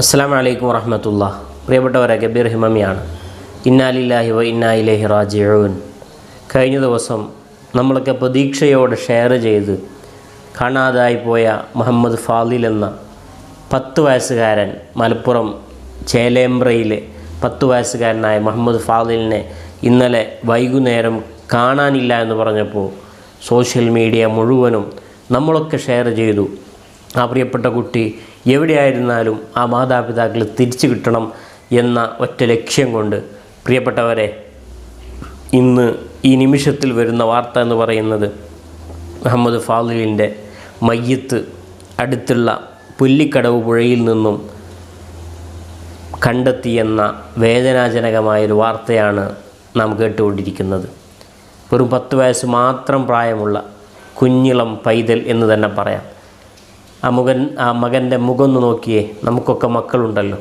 അസ്സാം വലൈക്കും വറഹമത്തുള്ള. പ്രിയപ്പെട്ടവരെ കബീർ ഹിമമിയാണ്. ഇന്നാലില്ലാഹി വ ഇന്നായിലേഹി റാജിഊൻ. കഴിഞ്ഞ ദിവസം നമ്മളൊക്കെ പ്രതീക്ഷയോടെ ഷെയർ ചെയ്ത് കാണാതായി പോയ മുഹമ്മദ് ഫാദിൽ എന്ന പത്ത് വയസ്സുകാരൻ മലപ്പുറം ചേലേമ്പ്രയിലെ പത്ത് വയസ്സുകാരനായ മുഹമ്മദ് ഫാദിലിനെ ഇന്നലെ വൈകുന്നേരം കാണാനില്ല എന്ന് പറഞ്ഞപ്പോൾ സോഷ്യൽ മീഡിയ മുഴുവനും നമ്മളൊക്കെ ഷെയർ ചെയ്തു. ആ പ്രിയപ്പെട്ട കുട്ടി എവിടെയായിരുന്നാലും ആ മാതാപിതാക്കൾ തിരിച്ചു കിട്ടണം എന്ന ഒറ്റ ലക്ഷ്യം കൊണ്ട്. പ്രിയപ്പെട്ടവരെ ഇന്ന് ഈ നിമിഷത്തിൽ വരുന്ന വാർത്ത എന്ന് പറയുന്നത് മുഹമ്മദ് ഫാദിലിന്റെ മയ്യത്ത് അടുത്തുള്ള പുല്ലിക്കടവ് പുഴയിൽ നിന്നും കണ്ടെത്തിയെന്ന വേദനാജനകമായൊരു വാർത്തയാണ് നാം കേട്ടുകൊണ്ടിരിക്കുന്നത്. വെറും പത്ത് വയസ്സ് മാത്രം പ്രായമുള്ള കുഞ്ഞിളം പൈതൽ എന്ന് തന്നെ പറയാം. ആ മുഖൻ ആ മകന്റെ മുഖം ഒന്ന് നോക്കിയേ. നമുക്കൊക്കെ മക്കളുണ്ടല്ലോ.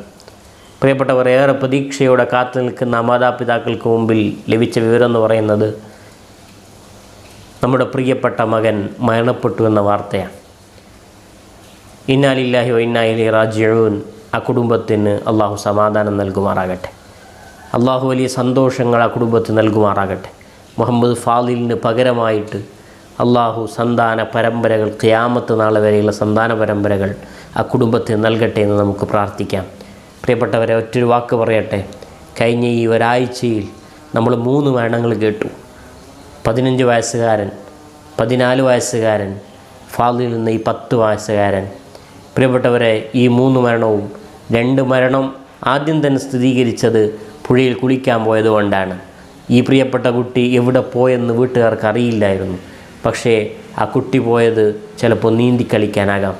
പ്രിയപ്പെട്ടവർ ഏറെ പ്രതീക്ഷയോടെ കാത്തു നിൽക്കുന്ന മാതാപിതാക്കൾക്ക് മുമ്പിൽ ലഭിച്ച വിവരം എന്ന് പറയുന്നത് നമ്മുടെ പ്രിയപ്പെട്ട മകൻ മരണപ്പെട്ടു എന്ന വാർത്തയാണ്. ഇന്നാലില്ലാഹി ഇന്നായിലി റാജിഊൻ. ആ കുടുംബത്തിന് അള്ളാഹു സമാധാനം നൽകുമാറാകട്ടെ. അള്ളാഹു വലിയ സന്തോഷങ്ങൾ ആ കുടുംബത്തിന് നൽകുമാറാകട്ടെ. മുഹമ്മദ് ഫാദിലിന് പകരമായിട്ട് അള്ളാഹു സന്താന പരമ്പരകൾ ക്യാമത്ത് നാളെ വരെയുള്ള സന്താന പരമ്പരകൾ ആ കുടുംബത്തിന് നൽകട്ടെ എന്ന് നമുക്ക് പ്രാർത്ഥിക്കാം. പ്രിയപ്പെട്ടവരെ ഒറ്റൊരു വാക്ക് പറയട്ടെ. കഴിഞ്ഞ ഈ ഒരാഴ്ചയിൽ നമ്മൾ മൂന്ന് മരണങ്ങൾ കേട്ടു. പതിനഞ്ച് വയസ്സുകാരൻ പതിനാല് വയസ്സുകാരൻ ഫാദിൽ നിന്ന് ഈ പത്ത് വയസ്സുകാരൻ. പ്രിയപ്പെട്ടവരെ ഈ മൂന്ന് മരണവും രണ്ട് മരണം ആദ്യം തന്നെ സ്ഥിരീകരിച്ചത് പുഴയിൽ കുളിക്കാൻ പോയതുകൊണ്ടാണ്. ഈ പ്രിയപ്പെട്ട കുട്ടി എവിടെ പോയെന്ന് വീട്ടുകാർക്ക് അറിയില്ലായിരുന്നു. പക്ഷേ ആ കുട്ടി പോയത് ചിലപ്പോൾ നീന്തി കളിക്കാനാകാം.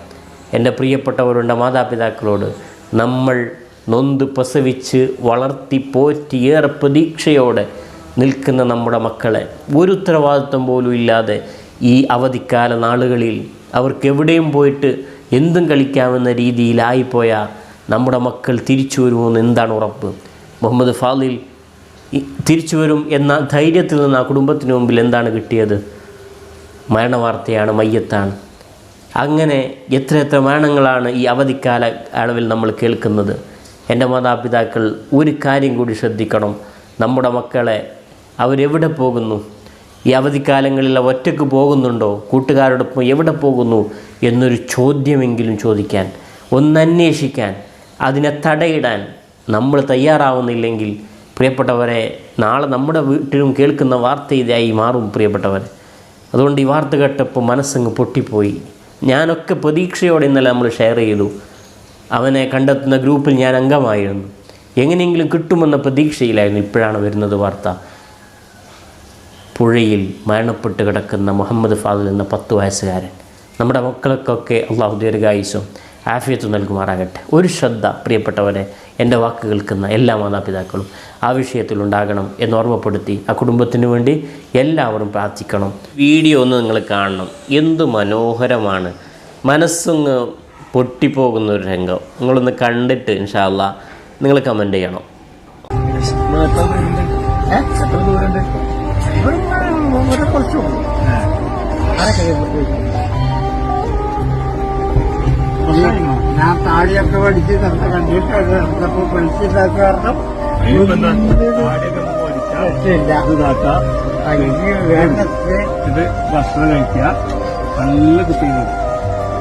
എന്റെ പ്രിയപ്പെട്ടവരുടെ മാതാപിതാക്കളോട് നമ്മൾ നൊന്ത് പ്രസവിച്ച് വളർത്തി പോറ്റി ഏറെ പ്രതീക്ഷയോടെ നിൽക്കുന്ന നമ്മുടെ മക്കളെ ഒരു ഉത്തരവാദിത്വം പോലും ഇല്ലാതെ ഈ അവധിക്കാല നാളുകളിൽ അവർക്ക് എവിടെയും പോയിട്ട് എന്തും കളിക്കാമെന്ന രീതിയിലായിപ്പോയ നമ്മുടെ മക്കൾ തിരിച്ചു വരുമെന്ന് എന്താണ് ഉറപ്പ്? മുഹമ്മദ് ഫാദിൽ തിരിച്ചു വരും എന്ന ധൈര്യത്തിൽ നിന്ന് ആ കുടുംബത്തിന് മുമ്പിൽ എന്താണ് കിട്ടിയത്? മരണവാർത്തയാണ് മയ്യത്താണ്. അങ്ങനെ എത്ര എത്ര മരണങ്ങളാണ് ഈ അവധിക്കാല അളവിൽ നമ്മൾ കേൾക്കുന്നത്. എന്റെ മാതാപിതാക്കൾ ഒരു കാര്യം കൂടി ശ്രദ്ധിക്കണം. നമ്മുടെ മക്കളെ അവരെവിടെ പോകുന്നു? ഈ അവധിക്കാലങ്ങളിൽ അവ ഒറ്റയ്ക്ക് പോകുന്നുണ്ടോ? കൂട്ടുകാരോടൊപ്പം എവിടെ പോകുന്നു? എന്നൊരു ചോദ്യമെങ്കിലും ചോദിക്കാൻ ഒന്നന്വേഷിക്കാൻ അതിനെ തടയിടാൻ നമ്മൾ തയ്യാറാവുന്നില്ലെങ്കിൽ പ്രിയപ്പെട്ടവരെ നാളെ നമ്മുടെ വീട്ടിലും കേൾക്കുന്ന വാർത്ത ഇതായി മാറും പ്രിയപ്പെട്ടവരെ. അതുകൊണ്ട് ഈ വാർത്ത കേട്ടപ്പോൾ മനസ്സങ്ങ് പൊട്ടിപ്പോയി. ഞാനൊക്കെ പ്രതീക്ഷയോടെ ഇന്നലെ നമ്മൾ ഷെയർ ചെയ്തു. അവനെ കണ്ടെത്തുന്ന ഗ്രൂപ്പിൽ ഞാൻ അംഗമായിരുന്നു. എങ്ങനെയെങ്കിലും കിട്ടുമെന്ന പ്രതീക്ഷയിലായിരുന്നു ഇപ്പോഴാണ് വരുന്നത് വാർത്ത. പുഴയിൽ മരണപ്പെട്ട് കിടക്കുന്ന മുഹമ്മദ് ഫാദിൽ എന്ന പത്ത് വയസ്സുകാരൻ. നമ്മുടെ മക്കൾക്കൊക്കെ അള്ളാഹു ദീർഘായുസും ആഫിയത്ത് നൽകുമാറാകട്ടെ. ഒരു ശ്രദ്ധ പ്രിയപ്പെട്ടവരെ എന്റെ വാക്ക് കേൾക്കുന്ന എല്ലാ മാതാപിതാക്കളും ആ വിഷയത്തിലുണ്ടാകണം എന്ന് ഓർമ്മപ്പെടുത്തി ആ കുടുംബത്തിന് വേണ്ടി എല്ലാവരും പ്രാർത്ഥിക്കണം. വീഡിയോ ഒന്ന് നിങ്ങൾ കാണണം. എന്ത് മനോഹരമാണ്. മനസ്സൊന്ന് പൊട്ടിപ്പോകുന്ന ഒരു രംഗം. നിങ്ങളൊന്ന് കണ്ടിട്ട് ഇൻഷാല്ല നിങ്ങൾ കമന്റ് ചെയ്യണം. ഞാൻ താടിയൊക്കെ പഠിച്ച് നമ്മുടെ കണ്ടീഷൻ അപ്പൊ പഠിച്ചില്ലാത്ത കാരണം രക്ഷയില്ല. എനിക്ക് വേണ്ടത് ഇത് ഭക്ഷണം കഴിക്കുക. നല്ല കുട്ടികൾ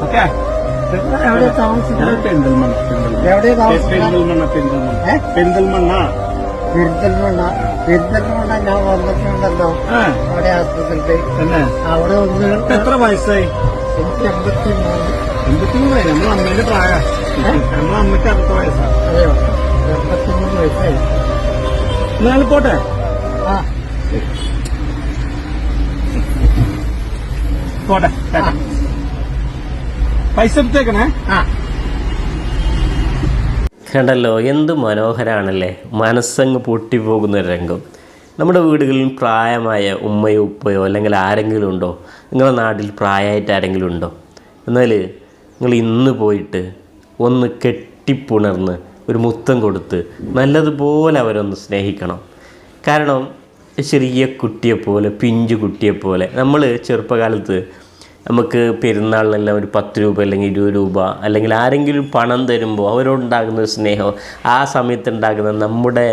ഓക്കെ? എവിടെ താമസിക്കുന്നത്? പെരിന്തൽമണ്ണ എവിടെ പെരിന്തൽമണ്ണ പെരിന്തൽമണ്ണ? പെരിന്തൽമണ്ണ. പെരിന്തൽമണ്ണ. പെരിന്തൽമണ്ണ ഞാൻ വന്നിട്ടുണ്ടല്ലോ. അവിടെ ആസ്പത്രിയിൽ തന്നെ അവിടെ ഒന്ന് എത്ര വയസ്സായി? എനിക്ക് എൺപത്തി മൂന്ന് എൺപത്തി മൂന്ന് നമ്മളെ അമ്മേന്റെ പ്രായ നമ്മളെ അമ്മയ്ക്ക് അടുത്ത വയസ്സാണ് അതെയോ? എൺപത്തി മൂന്ന് വയസ്സായി. എന്നാൽ പോട്ടെ. ആ. പോട്ടെ പൈസ എടുത്തേക്കണേ. ആ. കണ്ടല്ലോ എന്ത് മനോഹരാണല്ലേ? മനസ്സങ്ങ് പൊട്ടിപ്പോകുന്ന ഒരു രംഗം. നമ്മുടെ വീടുകളിൽ പ്രായമായ ഉമ്മയോ ഉപ്പയോ അല്ലെങ്കിൽ ആരെങ്കിലും ഉണ്ടോ? നിങ്ങളുടെ നാട്ടിൽ പ്രായമായിട്ട് ആരെങ്കിലും ഉണ്ടോ? എന്നാൽ നിങ്ങൾ ഇന്ന് പോയിട്ട് ഒന്ന് കെട്ടിപ്പുണർന്ന് ഒരു മുത്തം കൊടുത്ത് നല്ലതുപോലെ അവരൊന്ന് സ്നേഹിക്കണം. കാരണം ചെറിയ കുട്ടിയെപ്പോലെ പിഞ്ചു കുട്ടിയെപ്പോലെ നമ്മൾ ചെറുപ്പകാലത്ത് നമുക്ക് പെരുന്നാളിനെല്ലാം ഒരു പത്ത് രൂപ അല്ലെങ്കിൽ ഇരുപത് രൂപ അല്ലെങ്കിൽ ആരെങ്കിലും പണം തരുമ്പോൾ അവരോടുണ്ടാകുന്ന സ്നേഹം ആ സമയത്ത് ഉണ്ടാകുന്ന നമ്മുടെ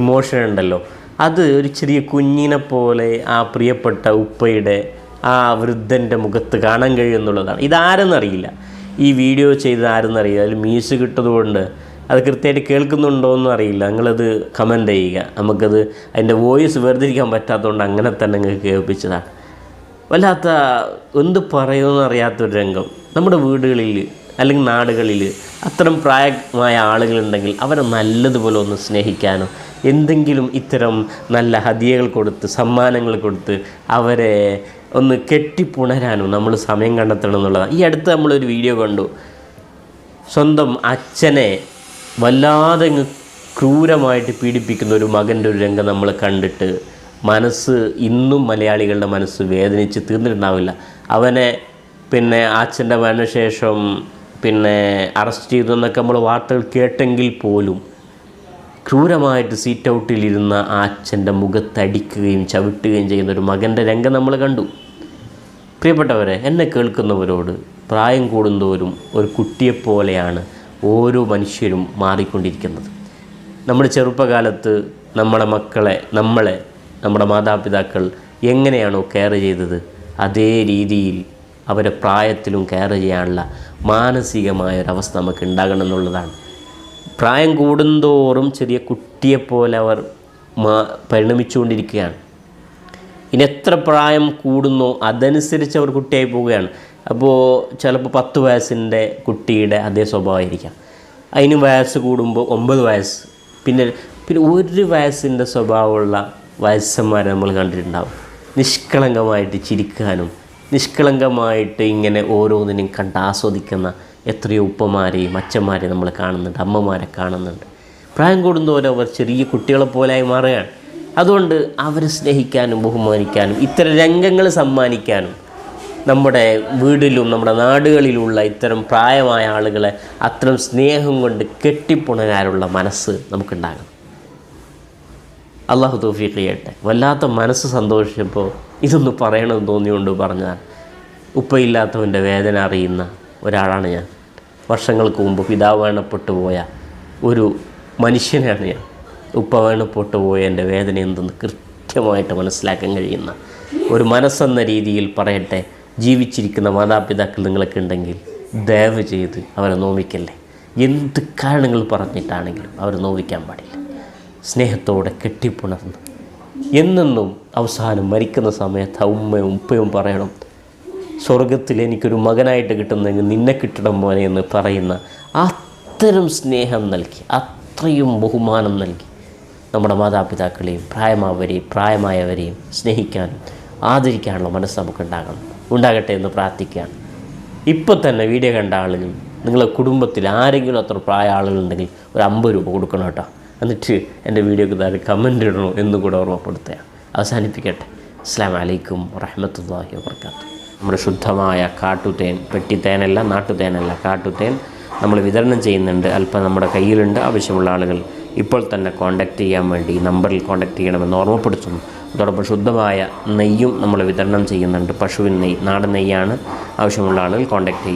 ഇമോഷൻ ഉണ്ടല്ലോ. അത് ഒരു ചെറിയ കുഞ്ഞിനെ പോലെ ആ പ്രിയപ്പെട്ട ഉപ്പയുടെ ആ വൃദ്ധന്റെ മുഖത്ത് കാണാൻ കഴിയുമെന്നുള്ളതാണ് ഇതാരെന്നറിയില്ല. ഈ വീഡിയോ ചെയ്തത് ആരെന്നറിയില്ല അതിൽ മീസ് കിട്ടതുകൊണ്ട് അത് കൃത്യമായിട്ട് കേൾക്കുന്നുണ്ടോ എന്നും അറിയില്ല. നിങ്ങളത് കമന്റ് ചെയ്യുക. നമുക്കത് അതിന്റെ വോയിസ് വേർതിരിക്കാൻ പറ്റാത്തതുകൊണ്ട് അങ്ങനെ തന്നെ നിങ്ങൾക്ക് കേൾപ്പിച്ചതാണ്. വല്ലാത്ത എന്ത് പറയുമെന്ന് അറിയാത്തൊരു രംഗം. നമ്മുടെ വീടുകളിൽ അല്ലെങ്കിൽ നാടുകളിൽ അത്തരം പ്രായമായ ആളുകളുണ്ടെങ്കിൽ അവരെ നല്ലതുപോലെ ഒന്ന് സ്നേഹിക്കാനോ എന്തെങ്കിലും ഇത്തരം നല്ല ഹതിയകൾ കൊടുത്ത് സമ്മാനങ്ങൾ കൊടുത്ത് അവരെ ഒന്ന് കെട്ടിപ്പുണരാനും നമ്മൾ സമയം കണ്ടെത്തണം എന്നുള്ളതാണ്. ഈ അടുത്ത് നമ്മളൊരു വീഡിയോ കണ്ടു. സ്വന്തം അച്ഛനെ വല്ലാതെ ക്രൂരമായിട്ട് പീഡിപ്പിക്കുന്ന ഒരു മകന്റെ ഒരു രംഗം നമ്മൾ കണ്ടിട്ട് മനസ്സ് ഇന്നും മലയാളികളുടെ മനസ്സ് വേദനിച്ച് തീർന്നിട്ടുണ്ടാവില്ല. അവനെ പിന്നെ അച്ഛന്റെ മരണശേഷം പിന്നെ അറസ്റ്റ് ചെയ്തു എന്നൊക്കെ നമ്മൾ വാർത്തകൾ കേട്ടെങ്കിൽ പോലും ക്രൂരമായിട്ട് സീറ്റ് ഔട്ടിലിരുന്ന ആ അച്ഛന്റെ മുഖത്തടിക്കുകയും ചവിട്ടുകയും ചെയ്യുന്ന ഒരു മകന്റെ രംഗം നമ്മൾ കണ്ടു. പ്രിയപ്പെട്ടവരെ എന്നെ കേൾക്കുന്നവരോട് പ്രായം കൂടുന്തോറും ഒരു കുട്ടിയെപ്പോലെയാണ് ഓരോ മനുഷ്യരും മാറിക്കൊണ്ടിരിക്കുന്നത്. നമ്മുടെ ചെറുപ്പകാലത്ത് നമ്മുടെ മക്കളെ നമ്മളെ നമ്മുടെ മാതാപിതാക്കൾ എങ്ങനെയാണോ കെയർ ചെയ്തത് അതേ രീതിയിൽ അവരെ പ്രായത്തിലും കെയർ ചെയ്യാനുള്ള മാനസികമായ ഒരവസ്ഥ നമുക്ക് ഉണ്ടാകണം എന്നുള്ളതാണ്. പ്രായം കൂടുന്തോറും ചെറിയ കുട്ടിയെപ്പോലെ അവർ മാ പരിണമിച്ചുകൊണ്ടിരിക്കുകയാണ്. ഇനി എത്ര പ്രായം കൂടുന്നു അതനുസരിച്ച് അവർ കുട്ടിയായി പോവുകയാണ്. അപ്പോൾ ചിലപ്പോൾ പത്ത് വയസ്സിന്റെ കുട്ടിയുടെ അതേ സ്വഭാവമായിരിക്കാം. അതിന് വയസ്സ് കൂടുമ്പോൾ ഒമ്പത് വയസ്സ്. പിന്നെ പിന്നെ ഒരു വയസ്സിന്റെ സ്വഭാവമുള്ള വയസ്സന്മാരെ നമ്മൾ കണ്ടിട്ടുണ്ടാവും. നിഷ്കളങ്കമായിട്ട് ചിരിക്കാനും നിഷ്കളങ്കമായിട്ട് ഇങ്ങനെ ഓരോന്നിനെയും കണ്ട് ആസ്വദിക്കുന്ന എത്രയോ ഉപ്പമാരെയും അച്ഛന്മാരെയും നമ്മൾ കാണുന്നുണ്ട് അമ്മമാരെ കാണുന്നുണ്ട്. പ്രായം കൂടുന്തോറും അവർ ചെറിയ കുട്ടികളെ പോലെയായി മാറുകയാണ്. അതുകൊണ്ട് അവരെ സ്നേഹിക്കാനും ബഹുമാനിക്കാനും ഇത്തരം രംഗങ്ങൾ സമ്മാനിക്കാനും നമ്മുടെ വീടിലും നമ്മുടെ നാടുകളിലുള്ള ഇത്തരം പ്രായമായ ആളുകളെ അത്തരം സ്നേഹം കൊണ്ട് കെട്ടിപ്പുണരാനുള്ള മനസ്സ് നമുക്കുണ്ടാകണം. അള്ളാഹു തൗഫീഖ് ചെയ്യട്ടെ. വല്ലാത്ത മനസ്സ് സന്തോഷിച്ചപ്പോൾ ഇതൊന്ന് പറയണമെന്ന് തോന്നിയുകൊണ്ട് പറഞ്ഞാൽ ഉപ്പയില്ലാത്തവന്റെ വേദന അറിയുന്ന ഒരാളാണ് ഞാൻ. വർഷങ്ങൾക്ക് മുമ്പ് പിതാവ് വേണപ്പെട്ടു പോയ ഒരു മനുഷ്യനാണ് ഞാൻ. ഉപ്പ വേണപ്പെട്ടു പോയ എന്റെ വേദന എന്തെന്ന് കൃത്യമായിട്ട് മനസ്സിലാക്കാൻ കഴിയുന്ന ഒരു മനസ്സെന്ന രീതിയിൽ പറയട്ടെ ജീവിച്ചിരിക്കുന്ന മാതാപിതാക്കൾ നിങ്ങളൊക്കെ ഉണ്ടെങ്കിൽ ദയവ് ചെയ്ത് അവരെ നോവിക്കല്ലേ. എന്ത് കാരണങ്ങൾ പറഞ്ഞിട്ടാണെങ്കിലും അവരെ നോവിക്കാൻ പാടില്ല. സ്നേഹത്തോടെ കെട്ടിപ്പുണർന്ന്. എന്നെന്നും അവസാനം മരിക്കുന്ന സമയത്ത് ഉമ്മയും ഉപ്പയും പറയണം സ്വർഗത്തിൽ എനിക്കൊരു മകനായിട്ട് കിട്ടുന്നെങ്കിൽ നിന്നെ കിട്ടണം മോനെ എന്ന് പറയുന്ന അത്തരം സ്നേഹം നൽകി അത്രയും ബഹുമാനം നൽകി നമ്മുടെ മാതാപിതാക്കളെയും പ്രായമാവരെയും പ്രായമായവരെയും സ്നേഹിക്കാനും ആദരിക്കാനുള്ള മനസ്സ് നമുക്കുണ്ടാകണം. ഉണ്ടാകട്ടെ എന്ന് പ്രാർത്ഥിക്കുകയാണ്. ഇപ്പോൾ തന്നെ വീഡിയോ കണ്ട ആളുകൾ നിങ്ങളുടെ കുടുംബത്തിൽ ആരെങ്കിലും അത്ര പ്രായ ആളുകളുണ്ടെങ്കിൽ ഒരു അമ്പത് രൂപ കൊടുക്കണം കേട്ടോ. എന്നിട്ട് എന്റെ വീഡിയോക്ക് താഴെ കമന്റ് ഇടണോ എന്നും കൂടെ ഓർമ്മപ്പെടുത്തുകയാണ്. അവസാനിപ്പിക്കട്ടെ. അസ്സാം വലൈക്കും വറഹമത്തല്ലാഹി വർക്കാത്തു നമ്മുടെ ശുദ്ധമായ കാട്ടുതേൻ പെട്ടിത്തേനല്ല നാട്ടുതേനല്ല കാട്ടുതേൻ നമ്മൾ വിതരണം ചെയ്യുന്നുണ്ട്. അല്പം നമ്മുടെ കയ്യിലുണ്ട്. ആവശ്യമുള്ള ആളുകൾ ഇപ്പോൾ തന്നെ കോൺടാക്റ്റ് ചെയ്യാൻ വേണ്ടി നമ്പറിൽ കോൺടാക്റ്റ് ചെയ്യണമെന്ന് ഓർമ്മപ്പെടുത്തുന്നു. അതോടൊപ്പം ശുദ്ധമായ നെയ്യും നമ്മൾ വിതരണം ചെയ്യുന്നുണ്ട്. പശുവിൻ നെയ്യ് നാടൻ നെയ്യാണ് ആവശ്യമുള്ള ആളുകൾ കോൺടാക്റ്റ് ചെയ്യും